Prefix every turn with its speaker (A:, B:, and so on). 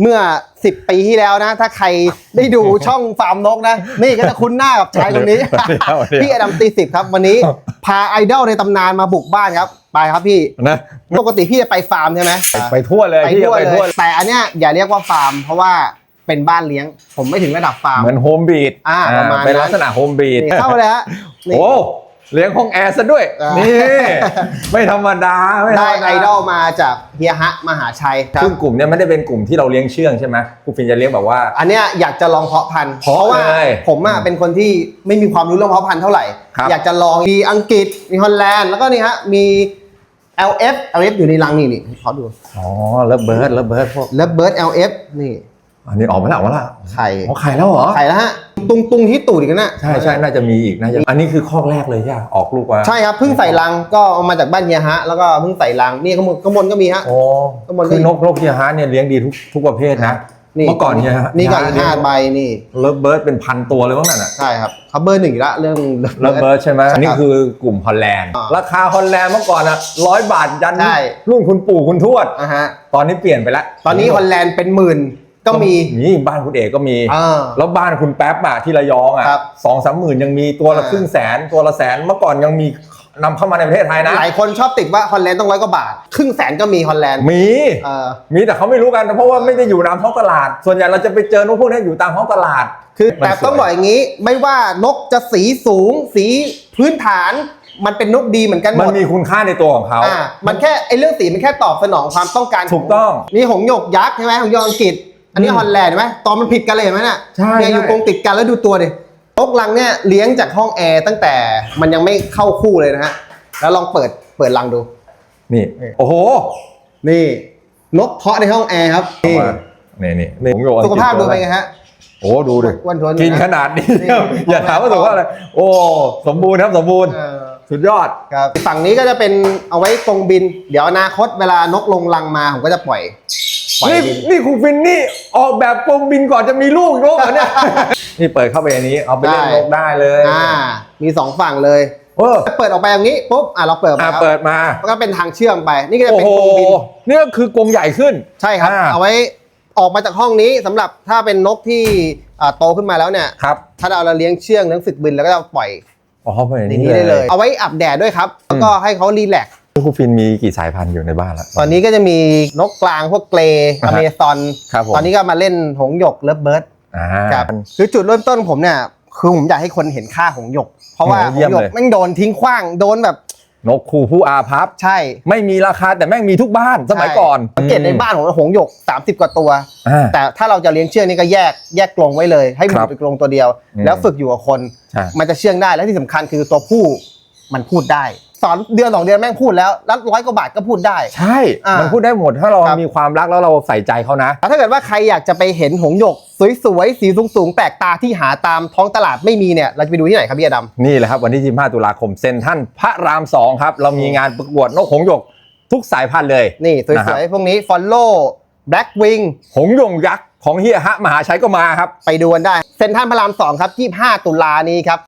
A: เมื่อ 10 ปีที่แล้วนะ ถ้าใครได้ดูช่องฟาร์มนกนะ นี่ก็จะคุ้นหน้ากับชายคนนี้ พี่อดัมตีสิบครับ วันนี้พาไอดอลในตำนานมาบุกบ้านครับ ไปครับพี่
B: นะ
A: ปกติพี่จะไปฟาร์มใช่ไหม
B: ไปทั่วเลย
A: ไป
B: พี่
A: ทั่ว
B: ไป
A: เล
B: ทั่วย
A: แต่อันเนี้ยอย่าเรียกว่าฟาร์ม เพราะว่าเป็นบ้านเลี้ยง ผมไม่ถึงระดับฟาร์ม
B: เหมือนโฮมบีด
A: อ่าประมาณนั้น
B: เป็นลักษณะโฮมบีด
A: นี่เข้าเลยฮะนี่
B: โอ้ เลี้ยงห้องแอร์ซะด้วย
A: อ่านี่
B: นี่ ไม่ธรรมดาไม่ธร
A: ได้
B: รม
A: ไอดอลมาจากเฮียฮะมหาชัยครับ
B: ซึ่งกลุ่มเนี้ยไม่ได้เป็นกลุ่มที่เราเลี้ยงเชื่องใช่ไหมครูฟินจะเลี้ยงแบบว่า
A: อันเนี้ยอยากจะลองเพาะพันธุ์
B: เพาะ
A: เพราะว่า
B: เลย
A: ผมอะเป็นคนที่ไม่มีความรู้เรื่องเพาะพันธุ์เท่าไหร่
B: ครับ
A: อยากจะลองมีอังกฤษมีฮอลแลนด์แล้วก็นี่ฮะมี LF LF อยู่ในรังนี่นี่ขอดู
B: อ๋อเลิฟเบิร์ดเลิฟเบิร์ดพวก
A: แล้วเบิร์ด LF นี่
B: อันนี้ออกมาแล้วออกมาแล้ว
A: ไข่
B: อ๋อไข่แล้วเหรอ
A: ไข่แล้วฮะ ตุงตุงที่ตูดอีกนะ
B: ใช่ใช่น่าจะมีอีกน่าจะอันนี้คือคอกแรกเลยใช่ไหมออกลูกมา
A: ใช่ครับเพิ่งใส่รังก็เอามาจากบ้านเฮียฮะ แล้วก็เพิ่งใส่รังนี่ข้างบนข้างบนก็มีฮะ
B: โอ้
A: ข้างบนก็
B: คือนกนกเฮียฮาร์ดเนี่ยเลี้ยงดีทุกทุกประเภทนะ
A: นี่
B: เมื่อก่อนเฮียฮาร์ด
A: นี่ก็อีกห้าใบนี่
B: เลิฟเบิร์ดเป็นพันตัวเลยมั้งนั่นน่ะ
A: ใช่ครับเขาเบอร์หนึ่งอยู่ละเรื่อง
B: เลิฟเบิร์ดใช่ไหม
A: ใช่ครับ
B: อันนี้คือกลุ่มฮอลแลนด์
A: อ่า
B: ราคาฮอลแลนด์เมื่อก่อนอะร้อยบาทยัน
A: ใช่
B: รุ่นคุณปู่คุณทวด
A: อะฮะ
B: ตอนนี้เปลี่ยนไปแล้ว
A: ตอนนี้ฮอลแลนด์เป็นหมื่น ก็มี
B: นี่บ้านคุณเอกก็มี
A: อ่า
B: แล้วบ้านคุณแป๊บอะที่ระยองอะ
A: ครับ
B: สองสามหมื่นยังมีตัวละ
A: อ่า
B: ครึ่งแสน ตัวละแสนเมื่อก่อนยังมีนำเข้ามาในประเทศไทยนะ
A: หลายคนชอบติดว่าฮอลแลนด์ต้องร้อยกว่าบาท ครึ่งแสนก็มีฮอลแลนด์
B: มี
A: เออ
B: มีแต่เขาไม่รู้กันเพราะว่าไม่ได้อยู่ตามท้องตลาด ส่วนใหญ่เราจะไปเจอนกพวกนี้อยู่ตามท้องตลาด
A: คือ
B: มัน
A: แต่
B: สวย
A: ต้องบอกอย่างนี้ไม่ว่านกจะสีสูง สีพื้นฐานมันเป็นนกดีเหมือนกันห
B: มัน
A: มด
B: มีคุณค่าในตัวของเขา
A: อ่ามันแค่ไอ้เรื่องสีมันแค่ตอบสนองความต้องการ
B: ถูกต้อง
A: นี่หงส์หยกยักษ์ใช่ไหมหงส์หยกอังกฤษ อันนี้
B: อืม
A: ฮอลแลนด์เห็นไหมตอนมันผิดกันเลยเห็นไหมน่ะ
B: ใช่
A: เนี่ยอยู่
B: ใช่
A: กรงติดกันแล้วดูตัวดินกลังเนี่ยเลี้ยงจากห้องแอร์ตั้งแต่มันยังไม่เข้าคู่เลยนะฮะแล้วลองเปิดเปิดรังดู
B: นี่ โอ้โห
A: นี่นกเพาะในห้องแอร์ครับนี่
B: นี่นี่นี่ผมโยน
A: สุขภาพดูเป็นไงฮะ
B: โอ้ดูดิ
A: อ้วนท้วน
B: กิน
A: อยู่ะ
B: ขนาดนี้
A: นี่
B: อย่าถามว่าสุขภาพอะไรโอ้สมบูรณ์ครับสมบูรณ์
A: เออ
B: สุดยอด
A: ครับฝั่งนี้ก็จะเป็นเอาไว้กรงบิน เดี๋ยวอนาคตเวลานกลงรังมาผมก็จะปล่อย ปล่อย
B: นี่
A: บิน
B: นี่ครูฟินนี่ออกแบบกรงบินก่อนจะมีลูกนกเหรอเนี่ย นี่เปิดเข้าไปอันนี้เอาไปเล่น
A: ได้
B: นกได้เลย
A: อ่า มีสองฝั่งเลย
B: เออ
A: เปิดออกไปอย่างนี้ปุ๊บอะเราเปิด
B: อะ
A: มา
B: เปิดมา
A: แล้วก็เป็นทางเชื่อมไป นี่ก็จะ
B: โอ้
A: เป็น
B: โห
A: กรงบิน
B: นี่ก็คือกรงใหญ่ขึ้น
A: ใช่ครับ
B: อ่า
A: เอาไว้ออกมาจากห้องนี้สำหรับถ้าเป็นนกที่อ่าโตขึ้นมาแล้วเนี่ย
B: ครับ
A: ถ้าเราเราเลี้ยงเชื่องเลี้ยงฝึกบินแล้วก็จะปล่อย
B: อ๋อไปอย่าง
A: ใน
B: นี้
A: นี้ได้
B: เล
A: เลย ย เอาไว้อาบแดดด้วยครับ แล้วก็ให้เขารีแลกซ์
B: ครูฟินมีกี่สายพันธุ์อยู่ในบ้านแล้ว
A: ตอนนี้ก็จะมีนกกลางพวกเกรย์
B: อ่า
A: อ
B: ฮะ
A: เมซอน
B: ครับผม
A: ตอนนี้ก็มาเล่นหงส์หยกเลิฟเบิร์ด
B: อ่า
A: ครับคือจุดเริ่มต้นผมเนี่ย คือผมอยากให้คนเห็นค่าหงส์หยก เพราะว่า
B: โอ้
A: ห
B: เยี่ย
A: ง
B: ม
A: ส์หยก
B: เลย
A: แม่งโดนทิ้งขว้างโดนแบบ
B: นกคูผู้อาพับ
A: ใช่
B: ไม่มีราคาแต่แม่งมีทุกบ้านสมัยก่อน
A: สังเกตในบ้านของหงส์หยก 30 กว่าตัว
B: อ่า
A: แต่ถ้าเราจะเลี้ยงเชื่องนี่ก็แยกแยกกรงไว้เลย ให้มัน
B: ครับ
A: เป็นกรงตัวเดียว
B: อืม
A: แล้วฝึกอยู่กับคน
B: ใช่
A: มันจะเชื่องได้และที่สำคัญคือตัวผู้มันพูดได้ สอนเดือนสองเดือนแม่งพูดแล้วแล้วร้อยกว่าบาทก็พูดได้
B: ใช่
A: อ่ามั
B: มันพูดได้หมดถ้าเรา
A: ครับ
B: มีความรักแล้วเราใส่ใจเขานะ
A: แล้วถ้าเกิดว่าใครอยากจะไปเห็นหงส์หยก สวยๆ สีสูงๆ แปลกตาที่หาตามท้องตลาดไม่มีเนี่ย เราจะไปดูที่ไหนครับพี่อดำ
B: นี่แหละครับวันที่ 25 ตุลาคมเซ็นทรัลพระราม 2 ครับ เรามีงานประกวดนกหงส์หยกทุกสายพันธุ์เลย
A: นี่ ส
B: นะครั
A: วย
B: บ
A: ๆ พวกนี้ Follow Black Wing
B: หงส์หยกยักษ์ของเฮียฮะมหาชัยก็มาครับ
A: ไปดูกันได้ เซ็นทรัลพระราม2ครับ 25 ตุลานี้ครับ